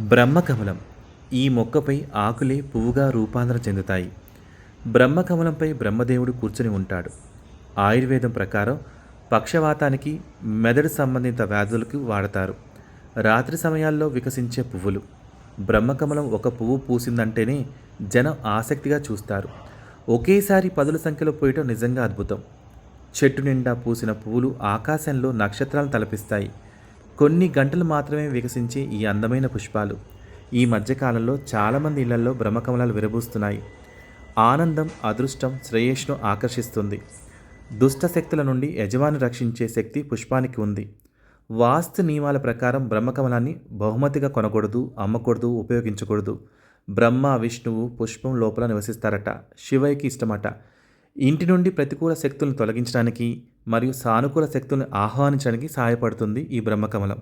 బ్రహ్మకమలం. ఈ మొక్కపై ఆకులే పువ్వుగా రూపాంతరం చెందుతాయి. బ్రహ్మకమలంపై బ్రహ్మదేవుడు కూర్చుని ఉంటాడు. ఆయుర్వేదం ప్రకారం పక్షవాతానికి మెదడు సంబంధిత వ్యాధులకు వాడతారు. రాత్రి సమయాల్లో వికసించే పువ్వులు. బ్రహ్మకమలం ఒక పువ్వు పూసిందంటేనే జనం ఆసక్తిగా చూస్తారు. ఒకేసారి పదుల సంఖ్యలో పోయటం నిజంగా అద్భుతం. చెట్టు నిండా పూసిన పువ్వులు ఆకాశంలో నక్షత్రాలను తలపిస్తాయి. కొన్ని గంటలు మాత్రమే వికసించే ఈ అందమైన పుష్పాలు. ఈ మధ్యకాలంలో చాలామంది ఇళ్ళలో బ్రహ్మకమలాలు విరబూస్తున్నాయి. ఆనందం అదృష్టం శ్రేయస్సును ఆకర్షిస్తుంది. దుష్ట శక్తుల నుండి యజమాని రక్షించే శక్తి పుష్పానికి ఉంది. వాస్తు నియమాల ప్రకారం బ్రహ్మకమలాన్ని బహుమతిగా కొనకూడదు అమ్మకూడదు ఉపయోగించకూడదు. బ్రహ్మ విష్ణువు పుష్పం లోపల నివసిస్తారట శివయ్యకి ఇష్టమట. ఇంటి నుండి ప్రతికూల శక్తులను తొలగించడానికి మరియు సానుకూల శక్తులను ఆహ్వానించడానికి సహాయపడుతుంది ఈ బ్రహ్మకమలం.